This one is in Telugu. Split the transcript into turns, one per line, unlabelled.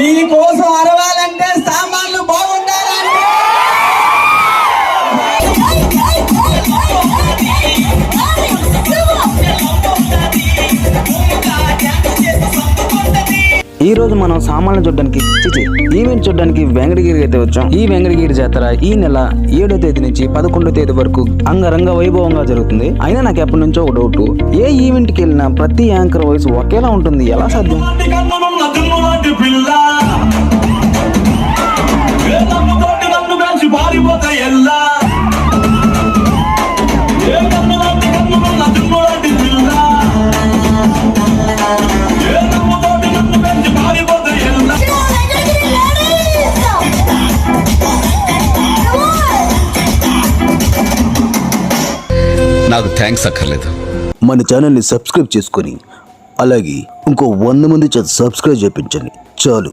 మీకోసం అరవాలంటే సామాన్లు బాగుండాలంటే.
ఈ రోజు మనం సామాన్లు చూడడానికి చిచి ఈవెంట్ చూడడానికి వెంకటగిరికి అయితే వచ్చాం. ఈ వెంకటగిరి జాతర ఈ నెల ఏడో తేదీ నుంచి పదకొండో తేదీ వరకు అంగరంగ వైభవంగా జరుగుతుంది. అయినా నాకు ఎప్పటి నుంచో ఒక డౌట్ ఏ ఈవెంట్కి వెళ్ళినా ప్రతి యాంకర్ వాయిస్ ఒకేలా ఉంటుంది. ఎలా సాధ్యం?
నాకు థ్యాంక్స్ అక్కర్లేదు.
మన ఛానల్ని సబ్స్క్రైబ్ చేసుకొని అలాగే ఇంకో వంద మంది చేత సబ్స్క్రైబ్ చేయించండి చాలు.